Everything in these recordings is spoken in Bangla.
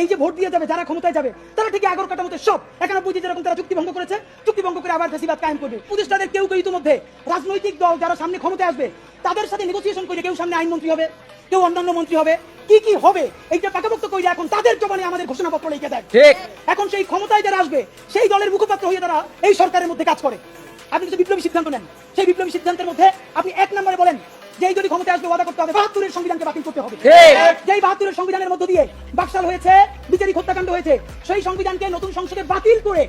এই যে ভোট দিয়ে যাবে যারা ক্ষমতায় যাবে তারা ঠিক এগারো কাটার মতো সব। একানব্বই যেরকম তারা চুক্তি ভঙ্গ করেছে চুক্তি ভঙ্গ করে আবার ফেসিবাদ কায়েম করবে। উপদেষ্টাদের কেউ কেউ ইতিমধ্যে রাজনৈতিক দল যারা সামনে ক্ষমতায় আসবে তাদের সাথে নেগোসিয়েশন করে কেউ সামনে আইনমন্ত্রী হবে কেউ অন্যান্য মন্ত্রী হবে কি কি হবে এইটা পাকাপোক্ত করে এখন তাদের জবানে আমাদের ঘোষণাপত্র লিখে দেয়। ঠিক। এখন সেই ক্ষমতায় যারা আসবে সেই দলের মুখপাত্র হয়ে তারা এই সরকারের মধ্যে কাজ করে। আপনি কিছু বিপ্লবী সিদ্ধান্ত নেন সেই বিপ্লবী সিদ্ধান্তের মধ্যে আপনি এক নম্বরে বলেন যেই যদি ক্ষমতায় আসবে ওয়াদা করতে হবে বাহাত্তরের সংবিধানকে বাতিল করতে হবে। যেই বাহাত্তরের সংবিধানের মধ্য দিয়ে বাকশাল হয়েছে বিচারিক হত্যাকাণ্ড হয়েছে সেই সংবিধানকে নতুন সংসদে বাতিল করে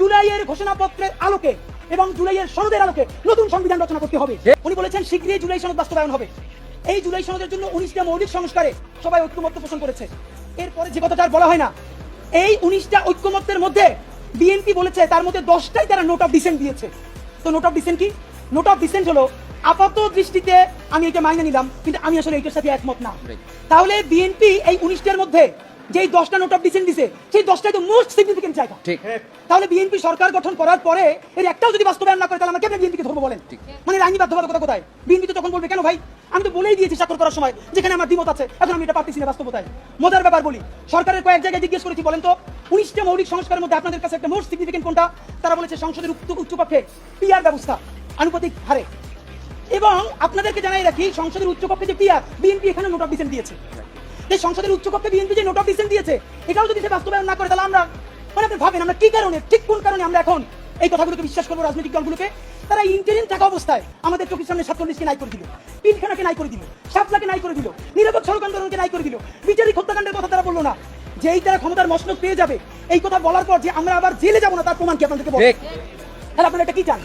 জুলাইয়ের ঘোষণাপত্রের আলোকে এবং জুলাইয়ের সনদের আলোকে নতুন সংবিধান রচনা করতে হবে। উনি বলেছেন শীঘ্রই জুলাই সনদ বাস্তবায়ন হবে। এই জুলাই সনদের জন্য উনিশটা মৌলিক সংস্কারে সবাই ঐক্যমত্য পোষণ করেছে। এরপরে যে কথাটা আর বলা হয় না এই উনিশটা ঐক্যমত্যের মধ্যে বিএনপি বলেছে তার মধ্যে দশটাই তারা নোট অফ ডিসেন্ট দিয়েছে। তো নোট অফ ডিসেন্ট কি? নোট অফ ডিসেন্ট হলো আপাত দৃষ্টিতে আমি এটা মাইনে নিলাম কিন্তু আমি আসলে এটার সাথে একমত না. তাহলে বিএনপি এই উনিশটার মধ্যে যেই দশটা নোট অফ ডিসেন্ট দিছে সেই দশটাই তো মোস্ট সিগনিফিকেন্ট জায়গা। ঠিক। তাহলে বিএনপি সরকার গঠন করার পরে এর একটাও যদি বাস্তবায়ন না করে তাহলে আমরা কেন বিএনপিকে ধরবো বলেন। মানে আইনি বাধ্যবাধকতা কোথায়? বিএনপি তো তখন বলবে কেন ভাই? আমি তো বলেই দিয়েছি স্বাক্ষর করার সময় যেখানে আমার দ্বিমত আছে এখন আমি এটা পারতেছি না বাস্তবতায়। মজার ব্যাপার বলি সরকারের কয়েক জায়গায় জিজ্ঞেস করেছি বলেন তো উনিশটা মৌলিক সংস্কারের মধ্যে আপনাদের কাছে একটা মোস্ট সিগনিফিকেন্ট কোনটা? তারা বলেছে সংসদের উচ্চ- উচ্চকক্ষে পিআর ব্যবস্থা আনুপাতিক হারে। এবং আপনাদেরকে জানাই রাখি সংসদের উচ্চকক্ষে যে পিআর বিএনপি এখানে নোট অফ ডিসেন্ট দিয়েছে। এই সংসদের উচ্চকক্ষে বিএনপি যে নোট অফ ডিসেন্ট দিয়েছে এটাও যদি সে বাস্তবায়ন না করে তাহলে আমরা মানে আপনি ভাবেন আমরা কি কারণে ঠিক কোন কারণে আমরা এখন এই কথাগুলোকে বিশ্বাস করব রাজনৈতিক দলগুলোকে? তারা ইন্টারিম থাকা অবস্থায় আমাদের চোখের সামনে সাতচল্লিশকে নাই করে দিল পিলখানাকে নাই করে দিল সাতলাকে নাই করে দিল নিরাপদ সড়ক আন্দোলনকে নাই করে দিল বিচারিক হত্যাকাণ্ডের কথা তারা বলল না। যেই তারা ক্ষমতার মসনদ পেয়ে যাবে এই কথা বলার পর যে আমরা আবার জেলে যাব না তার প্রমাণ কি আপনাদেরকে ঠিক। তাহলে আপনারা এটা কি চান?